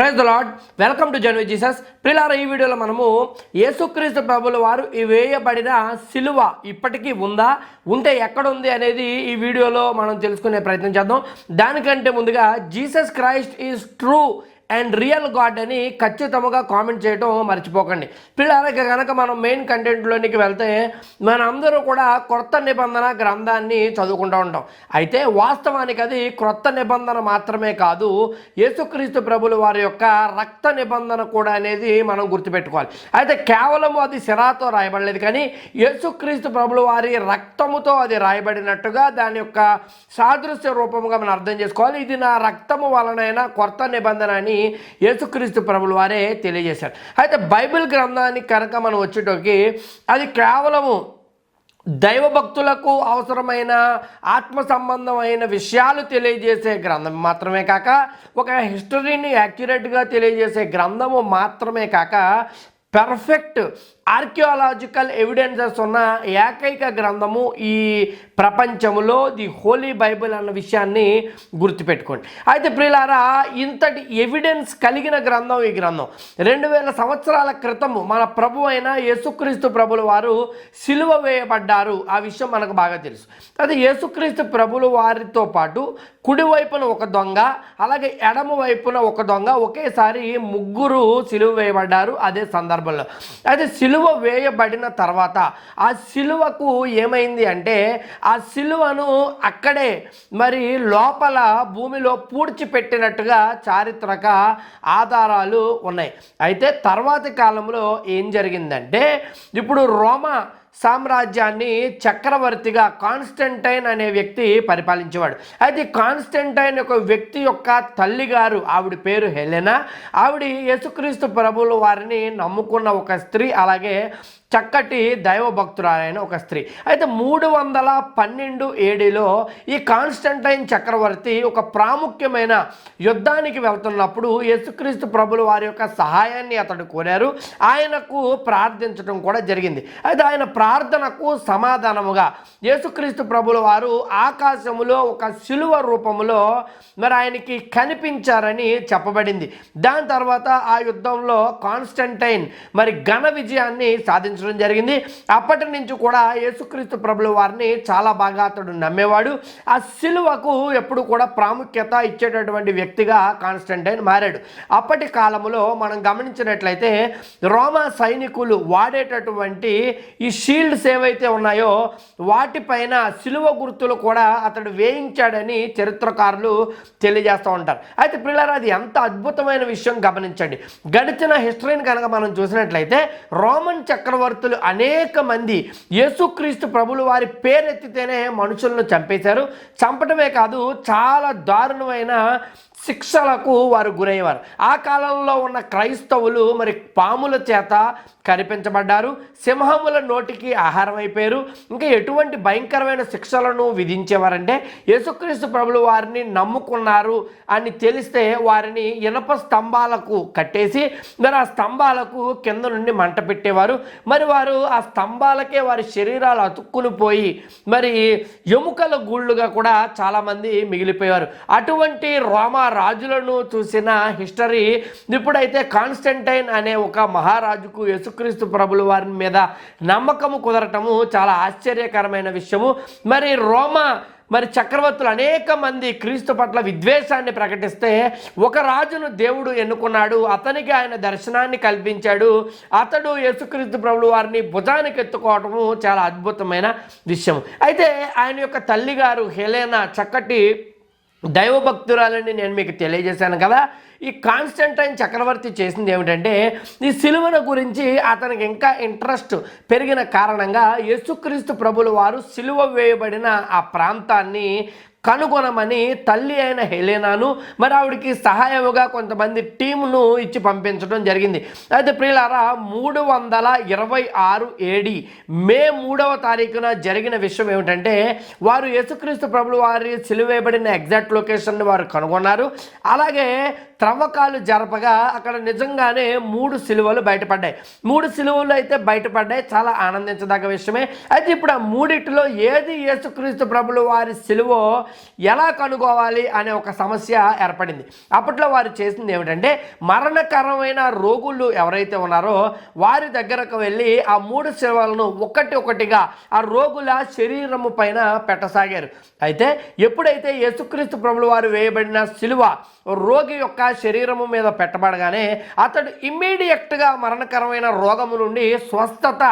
Praise the Lord welcome to Janvi Jesus ప్రిలార ఈ వీడియోలో మనము యేసుక్రీస్తు ప్రభుల వారు ఈ వేయబడిన సిలువ ఇప్పటికీ ఉందా? ఉంటే ఎక్కడ ఉంది అనేది ఈ వీడియోలో మనం తెలుసుకునే ప్రయత్నం చేద్దాం. దానికంటే ముందుగా Jesus Christ is true and real God అని ఖచ్చితంగా కామెంట్ చేయడం మర్చిపోకండి. పిల్లలకి కనుక మనం మెయిన్ కంటెంట్లోనికి వెళ్తే మనందరూ కూడా కొత్త నిబంధన గ్రంథాన్ని చదువుకుంటూ ఉంటాం. అయితే వాస్తవానికి అది క్రొత్త నిబంధన మాత్రమే కాదు యేసుక్రీస్తు ప్రభులు వారి యొక్క రక్త నిబంధన కూడా అనేది మనం గుర్తుపెట్టుకోవాలి. అయితే కేవలం అది సిరాతో రాయబడలేదు కానీ యేసుక్రీస్తు ప్రభుల వారి రక్తముతో అది రాయబడినట్టుగా దాని యొక్క సాదృశ్య రూపముగా మనం అర్థం చేసుకోవాలి. ఇది నా రక్తము వలనైనా కొత్త నిబంధన అని యేసుక్రీస్తు ప్రభుల వారే తెలియజేశారు. అయితే బైబిల్ గ్రంథానికి కనుక మనం వచ్చేటోకి అది కేవలము దైవభక్తులకు అవసరమైన ఆత్మ సంబంధమైన విషయాలు తెలియజేసే గ్రంథం మాత్రమే కాక ఒక హిస్టరీని యాక్యురేట్గా తెలియజేసే గ్రంథము మాత్రమే కాక పెర్ఫెక్ట్ ఆర్కియాలజికల్ ఎవిడెన్సెస్ ఉన్న ఏకైక గ్రంథము ఈ ప్రపంచంలో ది హోలీ బైబిల్ అన్న విషయాన్ని గుర్తుపెట్టుకోండి. అయితే ప్రియులారా ఇంతటి ఎవిడెన్స్ కలిగిన గ్రంథం ఈ గ్రంథం. రెండు వేల సంవత్సరాల క్రితము మన ప్రభు అయిన యేసుక్రీస్తు ప్రభుల వారు సిలువ వేయబడ్డారు. ఆ విషయం మనకు బాగా తెలుసు. అయితే యేసుక్రీస్తు ప్రభుల వారితో పాటు కుడివైపున ఒక దొంగ అలాగే ఎడమ వైపున ఒక దొంగ ఒకేసారి ముగ్గురు సిలువ వేయబడ్డారు అదే సందర్భంలో. అయితే సిలువ వేయబడిన తర్వాత ఆ సిలువకు ఏమైంది అంటే ఆ ఆ సిలువను అక్కడే మరి లోపల భూమిలో పూడ్చిపెట్టినట్టుగా చారిత్రక ఆధారాలు ఉన్నాయి. అయితే తర్వాతి కాలంలో ఏం జరిగిందంటే ఇప్పుడు రోమా సామ్రాజ్యాన్ని చక్రవర్తిగా కాన్స్టంటైన్ అనే వ్యక్తి పరిపాలించేవాడు. అయితే కాన్స్టంటైన్ ఒక వ్యక్తి యొక్క తల్లిగారు ఆవిడ పేరు హెలెనా. ఆవిడ యేసుక్రీస్తు ప్రభువుల వారిని నమ్ముకున్న ఒక స్త్రీ అలాగే చక్కటి దైవభక్తురాలైన ఒక స్త్రీ. అయితే మూడు వందల పన్నెండు ఏడిలో ఈ కాన్స్టంటైన్ చక్రవర్తి ఒక ప్రాముఖ్యమైన యుద్ధానికి వెళ్తున్నప్పుడు యేసుక్రీస్తు ప్రభులు వారి యొక్క సహాయాన్ని అతడు కోరారు. ఆయనకు ప్రార్థించడం కూడా జరిగింది. అయితే ఆయన ప్రార్థనకు సమాధానముగా. యేసుక్రీస్తు ప్రభుల వారు ఆకాశములో ఒక శిలువ రూపములో మరి ఆయనకి కనిపించారని చెప్పబడింది. దాని తర్వాత ఆ యుద్ధంలో కాన్స్టంటైన్ మరి ఘన విజయాన్ని సాధించడం జరిగింది. అప్పటి నుంచి కూడా యేసుక్రీస్తు ప్రభుల వారిని చాలా బాగా అతడు నమ్మేవాడు. ఆ సిలువకు ఎప్పుడు కూడా ప్రాముఖ్యత ఇచ్చేటటువంటి వ్యక్తిగా కాన్స్టంటైన్ మారాడు. అప్పటి కాలంలో మనం గమనించినట్లయితే రోమా సైనికులు వాడేటటువంటి ఈ షీల్డ్స్ ఏవైతే ఉన్నాయో వాటిపైన సిలువ గుర్తులు కూడా అతడు వేయించాడని చరిత్రకారులు తెలియజేస్తూ ఉంటారు. అయితే పిల్లలు అది ఎంత అద్భుతమైన విషయం గమనించండి. గడిచిన హిస్టరీని కనుక మనం చూసినట్లయితే రోమన్ చక్రవర్తులు అనేక మంది యేసుక్రీస్తు ప్రభులు వారి పేరెత్తితేనే మనుషులను చంపేశారు. చంపటమే కాదు చాలా దారుణమైన శిక్షలకు వారు గురయ్యేవారు. ఆ కాలంలో ఉన్న క్రైస్తవులు మరి పాముల చేత కనిపించబడ్డారు. సింహముల నోటికి ఆహారం అయిపోయారు ఇంకా ఎటువంటి భయంకరమైన శిక్షలను విధించేవారంటే యేసుక్రీస్తు ప్రభులు వారిని నమ్ముకున్నారు అని తెలిస్తే వారిని ఇనప స్తంభాలకు కట్టేసి మరి ఆ స్తంభాలకు కింద నుండి మంట పెట్టేవారు. మరి వారు ఆ స్తంభాలకే వారి శరీరాలు అతుక్కుని పోయి మరి ఎముకల గూళ్ళుగా కూడా చాలామంది మిగిలిపోయారు అటువంటి రోమా రాజులను చూసిన హిస్టరీ ఇప్పుడైతే కాన్స్టంటైన్ అనే ఒక మహారాజుకు యేసుక్రీస్తు ప్రభుల వారి మీద నమ్మకము కుదరటము చాలా ఆశ్చర్యకరమైన విషయము. మరి రోమా మరి చక్రవర్తులు అనేక మంది క్రీస్తు పట్ల విద్వేషాన్ని ప్రకటిస్తే ఒక రాజును దేవుడు ఎన్నుకున్నాడు అతనికి ఆయన దర్శనాన్ని కల్పించాడు అతడు యేసుక్రీస్తు ప్రభులు వారిని భుజానికి ఎత్తుకోవటము చాలా అద్భుతమైన విషయం అయితే ఆయన యొక్క తల్లిగారు హెలేనా చక్కటి దైవభక్తురాలని నేను మీకు తెలియజేశాను కదా. ఈ కాన్స్టంటైన్ చక్రవర్తి చేసింది ఏమిటంటే ఈ సిలువను గురించి అతనికి ఇంకా ఇంట్రెస్ట్ పెరిగిన కారణంగా యేసుక్రీస్తు ప్రభులు వారు సిలువ వేయబడిన ఆ ప్రాంతాన్ని కనుగొనమని తల్లి అయిన హెలేనాను మరి ఆవిడికి సహాయముగా కొంతమంది టీమును ఇచ్చి పంపించడం జరిగింది. అయితే ప్రియులారా మూడు వందల ఇరవై ఆరు ఏడి మే మూడవ తారీఖున జరిగిన విషయం ఏమిటంటే వారు యేసుక్రీస్తు ప్రభులు వారి సిలువేయబడిన ఎగ్జాక్ట్ లొకేషన్ని వారు కనుగొన్నారు. అలాగే త్రవ్వకాలు జరపగా అక్కడ నిజంగానే మూడు సిలువలు బయటపడ్డాయి. మూడు సిలువలు అయితే బయటపడ్డాయి. చాలా ఆనందించదగ్గ విషయమే. అయితే ఇప్పుడు ఆ మూడిటిలో ఏది యేసుక్రీస్తు ప్రభులు వారి సిలువో ఎలా కనుగోవాలి అనే ఒక సమస్య ఏర్పడింది. అప్పట్లో వారు చేసింది ఏమిటంటే మరణకరమైన రోగులు ఎవరైతే ఉన్నారో వారి దగ్గరకు వెళ్ళి ఆ మూడు సిలువలను ఒకటి ఒకటిగా ఆ రోగుల శరీరము పైన పెట్టసాగారు. అయితే ఎప్పుడైతే యేసుక్రీస్తు ప్రభులు వారు వేయబడిన సిలువ రోగి యొక్క శరీరము మీద పెట్టబడగానే అతడు ఇమ్మీడియట్గా మరణకరమైన రోగము నుండి స్వస్థత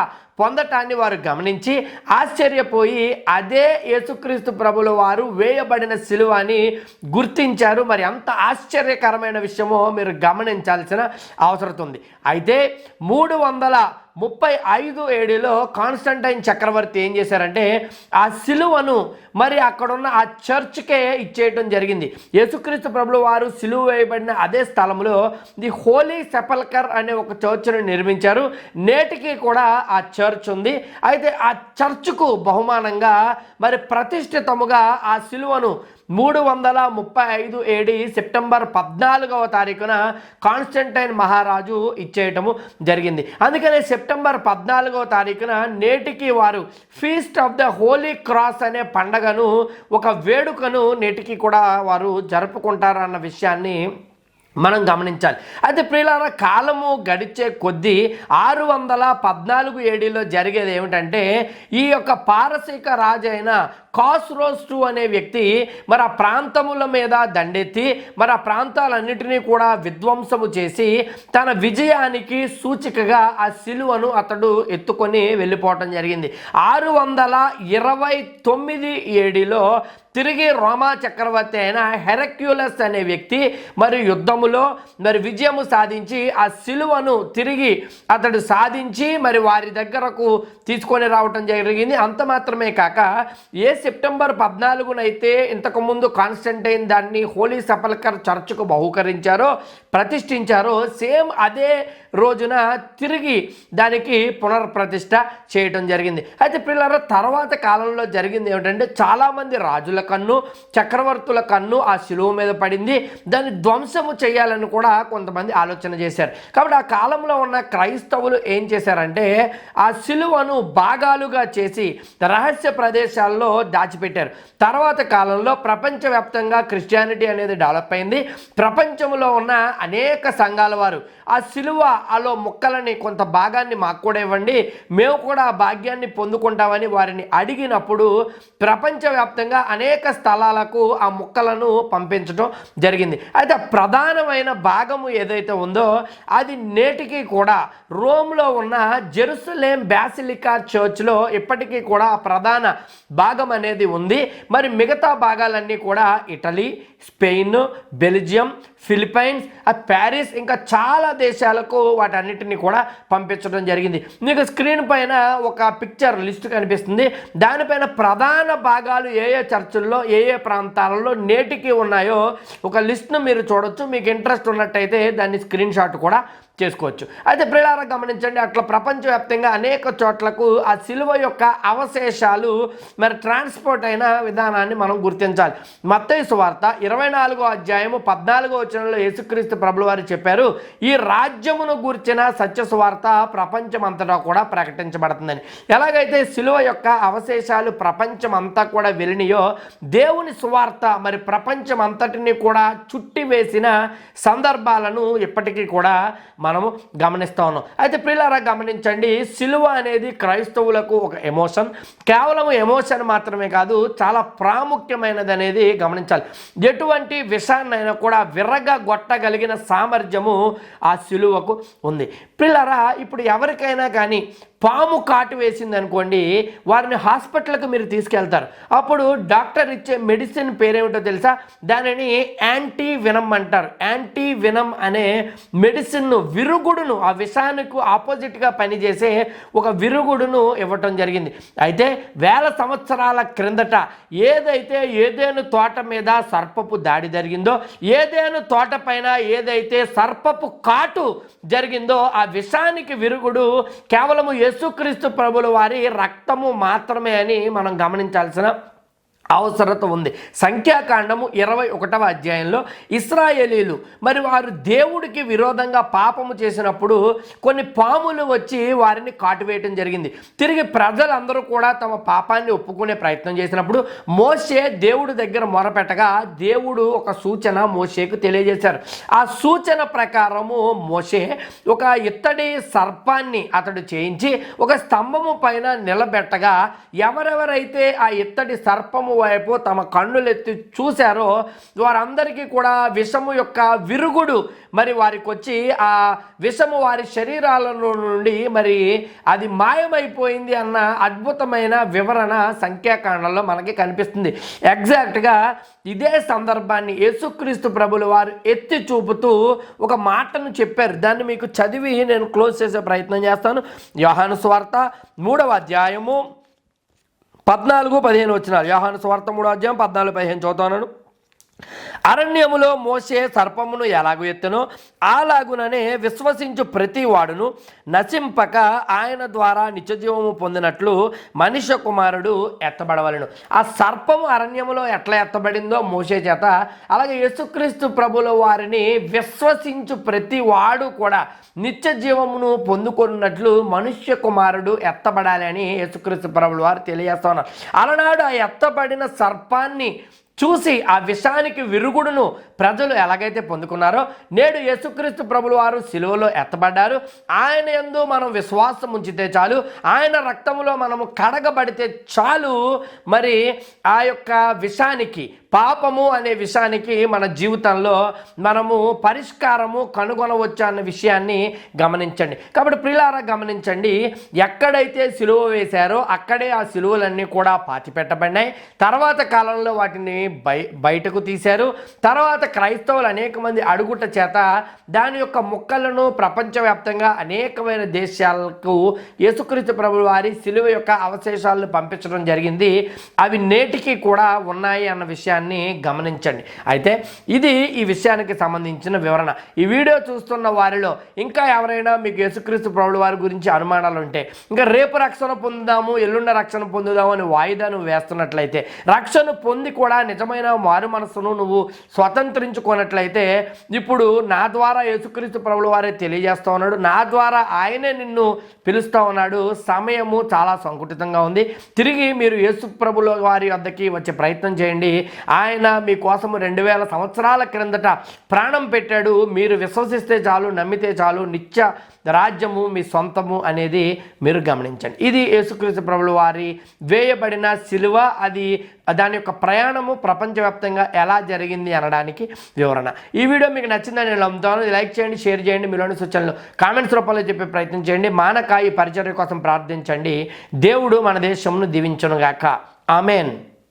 పొందటాన్ని వారు గమనించి ఆశ్చర్యపోయి అదే యేసుక్రీస్తు ప్రభుల వారు వేయబడిన సిలువని గుర్తించారు. మరి అంత ఆశ్చర్యకరమైన విషయమో మీరు గమనించాల్సిన అవసరం ఉంది. అయితే మూడు వందల ముప్పై ఐదు ఏడులో కాన్స్టంటైన్ చక్రవర్తి ఏం చేశారంటే ఆ సిలువను మరి అక్కడున్న ఆ చర్చ్కే ఇచ్చేయటం జరిగింది. యేసుక్రీస్తు ప్రభులు వారు సిలువ వేయబడిన అదే స్థలంలో ది హోలీ సెపల్కర్ అనే ఒక చర్చ్ను నిర్మించారు. నేటికి కూడా ఆ చర్చ్ ఉంది అయితే ఆ చర్చ్కు బహుమానంగా మరి ప్రతిష్ఠితముగా ఆ సిలువను మూడు వందల ముప్పై ఐదు ఏడి సెప్టెంబర్ పద్నాలుగవ తారీఖున కాన్స్టంటైన్ మహారాజు ఇచ్చేయటము జరిగింది. అందుకనే సెప్టెంబర్ పద్నాలుగవ తారీఖున నేటికి వారు feast of the Holy Cross అనే పండగను ఒక వేడుకను నేటికి కూడా వారు జరుపుకుంటారన్న విషయాన్ని మనం గమనించాలి. అయితే ప్రియులార కాలము గడిచే కొద్దీ ఆరు వందల పద్నాలుగు ఏడీలో జరిగేది ఏమిటంటే ఈ యొక్క పారసీక రాజు అయిన కాస్రోస్ అనే వ్యక్తి మరి ఆ ప్రాంతముల మీద దండెత్తి మరి ఆ ప్రాంతాలన్నిటినీ కూడా విధ్వంసము చేసి తన విజయానికి సూచికగా ఆ సిలువను అతడు ఎత్తుకొని వెళ్ళిపోవటం జరిగింది. ఆరు వందల ఇరవై తొమ్మిది ఏడిలో తిరిగి రోమా చక్రవర్తి అయిన హెరక్యులస్ అనే వ్యక్తి మరి యుద్ధములో మరి విజయము సాధించి ఆ సిలువను తిరిగి అతడు సాధించి మరి వారి దగ్గరకు తీసుకొని రావటం జరిగింది. అంత మాత్రమే కాక ఏ సెప్టెంబర్ పద్నాలుగునైతే ఇంతకుముందు కాన్స్టంటైన్ దాన్ని హోలీ సఫల్కర్ చర్చ్కు బహుకరించారో ప్రతిష్ఠించారో సేమ్ అదే రోజున తిరిగి దానికి పునర్ప్రతిష్ఠ చేయటం జరిగింది. అయితే పిల్లల తర్వాత కాలంలో జరిగింది ఏమిటంటే చాలామంది రాజుల కన్ను చక్రవర్తుల కన్ను ఆ శిలువ మీద పడింది. దాన్ని ధ్వంసము చేయ చేయాలని కూడా కొంతమంది ఆలోచన చేశారు. కాబట్టి ఆ కాలంలో ఉన్న క్రైస్తవులు ఏం చేశారంటే ఆ శిలువను భాగాలుగా చేసి రహస్య ప్రదేశాల్లో దాచిపెట్టారు. తర్వాత కాలంలో ప్రపంచవ్యాప్తంగా క్రిస్టియానిటీ అనేది డెవలప్ అయింది. ప్రపంచంలో ఉన్న అనేక సంఘాల వారు ఆ సిలువ అలో ముక్కలని కొంత భాగాన్ని మాకు కూడా ఇవ్వండి మేము కూడా ఆ భాగ్యాన్ని పొందుకుంటామని వారిని అడిగినప్పుడు ప్రపంచవ్యాప్తంగా అనేక స్థలాలకు ఆ ముక్కలను పంపించడం జరిగింది. అయితే ప్రధాన ప్రధానమైన భాగము ఏదైతే ఉందో అది నేటికి కూడా రోమ్లో ఉన్న జెరూసలేం బ్యాసిలికా చర్చ్లో ఇప్పటికీ కూడా ప్రధాన భాగం అనేది ఉంది. మరి మిగతా భాగాలన్నీ కూడా ఇటలీ స్పెయిన్ బెల్జియం ఫిలిపైన్స్ ఆ ప్యారిస్ ఇంకా చాలా దేశాలకు వాటన్నిటిని కూడా పంపించడం జరిగింది. మీకు స్క్రీన్ పైన ఒక పిక్చర్ లిస్ట్ కనిపిస్తుంది. దానిపైన ప్రధాన భాగాలు ఏ ఏ చర్చల్లో ఏ ఏ ప్రాంతాలలో నేటికి ఉన్నాయో ఒక లిస్ట్ను మీరు చూడొచ్చు. మీకు ఇంట్రెస్ట్ ఉన్నట్టయితే దాన్ని స్క్రీన్ షాట్ కూడా చేసుకోవచ్చు. అయితే ప్రిలారా గమనించండి అట్లా ప్రపంచవ్యాప్తంగా అనేక చోట్లకు ఆ సిలువ యొక్క అవశేషాలు మరి ట్రాన్స్పోర్ట్ అయిన విధానాన్ని మనం గుర్తించాలి. మత్తయి సువార్త ఇరవై నాలుగో అధ్యాయము పద్నాలుగో వచనంలో యేసుక్రీస్తు ప్రభుల వారు చెప్పారు ఈ రాజ్యమును గూర్చిన సత్య సువార్త ప్రపంచం అంతటా కూడా ప్రకటించబడుతుందని. ఎలాగైతే సిలువ యొక్క అవశేషాలు ప్రపంచం అంతా కూడా వెళ్ళినాయో దేవుని సువార్త మరి ప్రపంచం అంతటిని కూడా చుట్టి వేసిన సందర్భాలను ఇప్పటికీ కూడా మనము గమనిస్తా ఉన్నాం. అయితే ప్రియులారా గమనించండి సిలువ అనేది క్రైస్తవులకు ఒక ఎమోషన్ కేవలం ఎమోషన్ మాత్రమే కాదు చాలా ప్రాముఖ్యమైనది అనేది గమనించాలి. ఎటువంటి విషయాన్నైనా కూడా విర్రగా గొట్టగలిగిన సామర్థ్యము ఆ సిలువకు ఉంది. పిల్లరా ఇప్పుడు ఎవరికైనా కానీ పాము కాటు వేసింది అనుకోండి వారిని హాస్పిటల్కి మీరు తీసుకెళ్తారు. అప్పుడు డాక్టర్ ఇచ్చే మెడిసిన్ పేరేమిటో తెలుసా? దానిని యాంటీ వినమ్ అంటారు. యాంటీ వినమ్ అనే మెడిసిన్ను విరుగుడును ఆ విషానికి ఆపోజిట్గా పనిచేసే ఒక విరుగుడును ఇవ్వటం జరిగింది. అయితే వేల సంవత్సరాల క్రిందట ఏదైతే ఏదేను తోట మీద సర్పపు దాడి జరిగిందో ఏదేను తోట పైన ఏదైతే సర్పపు కాటు జరిగిందో ఆ విషానికి విరుగుడు కేవలము యేసుక్రీస్తు ప్రభుల వారి రక్తము మాత్రమే అని మనం గమనించాల్సిన అవసరత ఉంది. సంఖ్యాకాండము ఇరవై ఒకటవ అధ్యాయంలో ఇస్రాయేలీలు మరి వారు దేవుడికి విరోధంగా పాపము చేసినప్పుడు కొన్ని పాములు వచ్చి వారిని కాటువేయటం జరిగింది. తిరిగి ప్రజలందరూ కూడా తమ పాపాన్ని ఒప్పుకునే ప్రయత్నం చేసినప్పుడు మోషే దేవుడి దగ్గర మొరపెట్టగా దేవుడు ఒక సూచన మోసేకు తెలియజేశారు. ఆ సూచన ప్రకారము మోసే ఒక ఇత్తడి సర్పాన్ని అతడు చేయించి ఒక స్తంభము పైన నిలబెట్టగా ఎవరెవరైతే ఆ ఇత్తడి సర్పము వైపు తమ కన్నులెత్తి చూశారో వారందరికీ కూడా విషము యొక్క విరుగుడు. మరి వారికి వచ్చి ఆ విషము వారి శరీరాల నుండి మరి అది మాయమైపోయింది అన్న అద్భుతమైన వివరణ సంఖ్యాకాండంలో మనకి కనిపిస్తుంది. ఎగ్జాక్ట్గా ఇదే సందర్భాన్ని యేసుక్రీస్తు ప్రభులు వారు ఎత్తి చూపుతూ ఒక మాటను చెప్పారు. దాన్ని మీకు చదివి నేను క్లోజ్ చేసే ప్రయత్నం చేస్తాను. యోహాను స్వార్త మూడవ అధ్యాయము పద్నాలుగు పదిహేను వచ్చినారు. యాహాను స్వార్థ మూడో అధ్యాయం పద్నాలుగు పదిహేను చదువుతాను. అరణ్యములో మోసే సర్పమును ఎలాగు ఎత్తునో? అలాగుననే విశ్వసించు ప్రతి వాడును నశింపక ఆయన ద్వారా నిత్యజీవము పొందినట్లు మనిష కుమారుడు ఎత్తబడవలను. ఆ సర్పము అరణ్యములో ఎట్లా ఎత్తబడిందో మోసే చేత అలాగే యేసుక్రీస్తు ప్రభుల వారిని విశ్వసించు ప్రతి వాడు కూడా నిత్య జీవమును పొందుకున్నట్లు మనుష్య కుమారుడు ఎత్తబడాలి అని యేసుక్రీస్తు ప్రభుల వారు తెలియజేస్తున్నారు అలనాడు ఆ ఎత్తబడిన సర్పాన్ని చూసి ఆ విషానికి విరుగుడును ప్రజలు ఎలాగైతే పొందుకున్నారో నేడు యేసుక్రీస్తు ప్రభులు వారు సిలువలో ఎత్తబడ్డారు. ఆయన ఎందు మనం విశ్వాసం ఉంచితే చాలు. ఆయన రక్తములో మనము కడగబడితే చాలు. మరి ఆ యొక్క విషానికి పాపము అనే విషయానికి మన జీవితంలో మనము పరిష్కారము కనుగొనవచ్చు అన్న విషయాన్ని గమనించండి. కాబట్టి ప్రిలారా గమనించండి. ఎక్కడైతే సిలువ వేశారో అక్కడే ఆ సిలువలన్నీ కూడా పాతిపెట్టబడినాయి. తర్వాత కాలంలో వాటిని బయ బయటకు తీశారు. తర్వాత క్రైస్తవులు అనేక మంది అడుగుట చేత దాని యొక్క ముక్కలను ప్రపంచవ్యాప్తంగా అనేకమైన దేశాలకు యేసుక్రీస్తు ప్రభు వారి సిలువ యొక్క అవశేషాలను పంపించడం జరిగింది. అవి నేటికి కూడా ఉన్నాయి అన్న విషయాన్ని గమనించండి. అయితే ఇది ఈ విషయానికి సంబంధించిన వివరణ. ఈ వీడియో చూస్తున్న వారిలో ఇంకా ఎవరైనా మీకు యేసుక్రీస్తు ప్రభుల వారి గురించి అనుమానాలు ఉంటే ఇంకా రేపు రక్షణ పొందుదాము ఎల్లుండ రక్షణ పొందుదాము అని వాయిదాను వేస్తున్నట్లయితే రక్షణ పొంది కూడా నిజమైన మారు మనసును నువ్వు స్వతంత్రించుకున్నట్లయితే ఇప్పుడు నా ద్వారా యేసుక్రీస్తు ప్రభుల వారే తెలియజేస్తూ ఉన్నాడు. నా ద్వారా ఆయనే నిన్ను పిలుస్తూ ఉన్నాడు. సమయము చాలా సంకుటితంగా ఉంది. తిరిగి మీరు యేసు ప్రభుల వారి వద్దకి వచ్చే ప్రయత్నం చేయండి. ఆయన మీకోసము రెండు వేల సంవత్సరాల క్రిందట ప్రాణం పెట్టాడు. మీరు విశ్వసిస్తే చాలు నమ్మితే చాలు నిత్య రాజ్యము మీ సొంతము అనేది మీరు గమనించండి. ఇది యేసుక్రీస్తు ప్రభుల వారి వేయబడిన సిలువ. అది దాని యొక్క ప్రయాణము ప్రపంచవ్యాప్తంగా ఎలా జరిగింది అనడానికి వివరణ. ఈ వీడియో మీకు నచ్చిందని నేను నమ్ముతాను. లైక్ చేయండి షేర్ చేయండి మీలోని సూచనలు కామెంట్స్ రూపంలో చెప్పే ప్రయత్నం చేయండి. మానక పరిచర్య కోసం ప్రార్థించండి. దేవుడు మన దేశంను దీవించునుగాక. ఆమెన్.